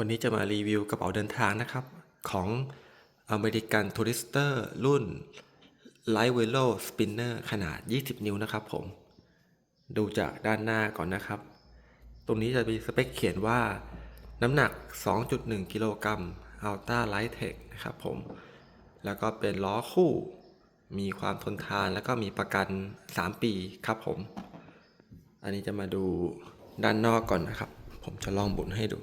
วันนี้จะมารีวิวกระเป๋าเดินทางนะครับ ของอเมริกันทัวริสเตอร์รุ่น Light Velo Spinner ขนาด 20 นิ้วนะครับผม ดูจากด้านหน้าก่อนนะครับ ตรงนี้จะมีสเปคเขียนว่าน้ำหนัก 2.1 กิโลกรัม Ultra Light Tech นะครับผม แล้วก็เป็นล้อคู่ มีความทนทานแล้วก็มีประกัน 3 ปีครับผม อันนี้จะมาดูด้านนอกก่อนนะครับ ผมจะลองบุนให้ดู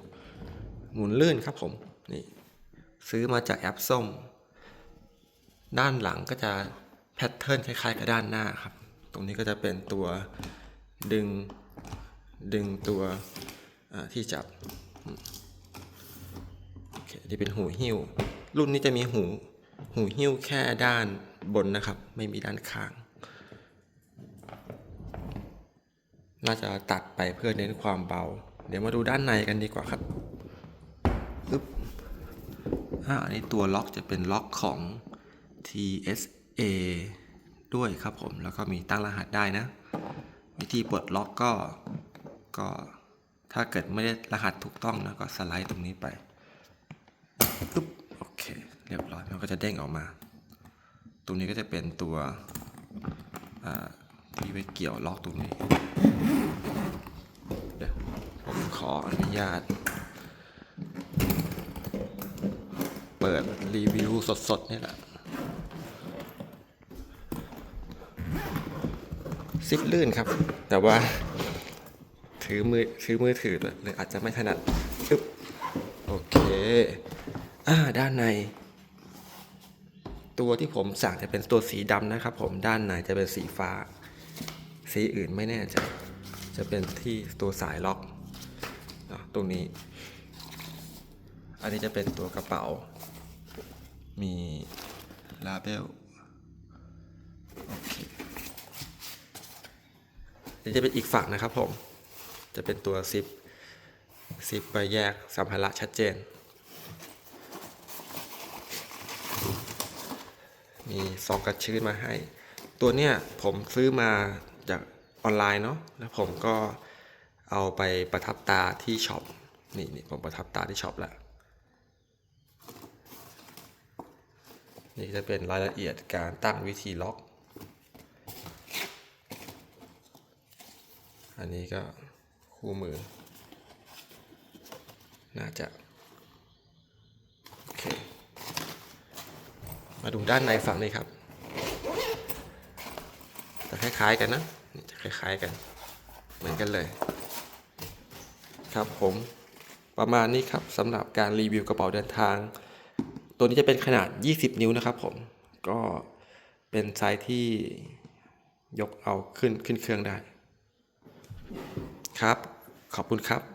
หมุนลื่นครับผมนี่ซื้อมาจากแอปส้ม ด้านหลังก็จะแพทเทิร์นคล้ายๆ กับด้านหน้าครับ ตรงนี้ก็จะเป็นตัวดึงดึงตัวที่จับอืมโอเคนี่เป็นหูหิ้ว รุ่นนี้จะมีหูหูหิ้วแค่ด้านบนนะครับ ไม่มีด้านข้าง น่าจะตัดไปเพื่อเน้นความเบา เดี๋ยวมาดูด้านในกันดีกว่าครับ อันนี้ตัวล็อกจะเป็นล็อกของ TSA ด้วยครับผม แล้วก็มีตั้งรหัสได้นะ วิธีปลดล็อกก็ ก็ถ้าเกิดไม่ได้รหัสถูกต้องนะก็สไลด์ตรงนี้ไปอึ๊บโอเค เรียบร้อย มันก็จะเด้งออกมา ตรงนี้ก็จะเป็นตัวที่ไว้เกี่ยวล็อกตรงนี้ เดี๋ยวผมขออนุญาต เปิดรีวิวสดๆนี่แหละซิปลื่นครับ แต่ว่า ถือมือถือมือถือเลยอาจจะไม่ถนัดอึ๊บโอเคอ่าด้านใน ตัวที่ผมสั่งจะเป็นตัวสีดำนะครับ ผมด้านในจะเป็นสีฟ้า สีอื่นไม่แน่ใจจะเป็นที่ตัวสายล็อกตรงนี้ อันนี้จะเป็นตัวกระเป๋า มีลาเบลโอเคนี่จะเป็นอีกฝั่งนะครับผม จะเป็นตัวซิปซิปไปแยกสัมภาระชัดเจน มีซองกระชื้นมาให้ ตัวเนี้ยผมซื้อมาจากออนไลน์เนาะ แล้วผมก็เอาไปประทับตาที่ช็อป นี่นี่ผมประทับตาที่ช็อปแล้ว นี่จะเป็นรายละเอียดการตั้งวิธีล็อก อันนี้ก็คู่มือ น่าจะ โอเค มาดูด้านในฝั่งนี้ครับจะคล้ายๆกันนะจะคล้ายๆกัน เหมือนกันเลย ครับผมประมาณนี้ครับสำหรับการรีวิวกระเป๋าเดินทาง ตัวนี้จะเป็นขนาด 20 นิ้วนะครับผม ก็เป็นไซส์ที่ยกเอาขึ้นขึ้นเครื่องได้ ครับ ขอบคุณครับ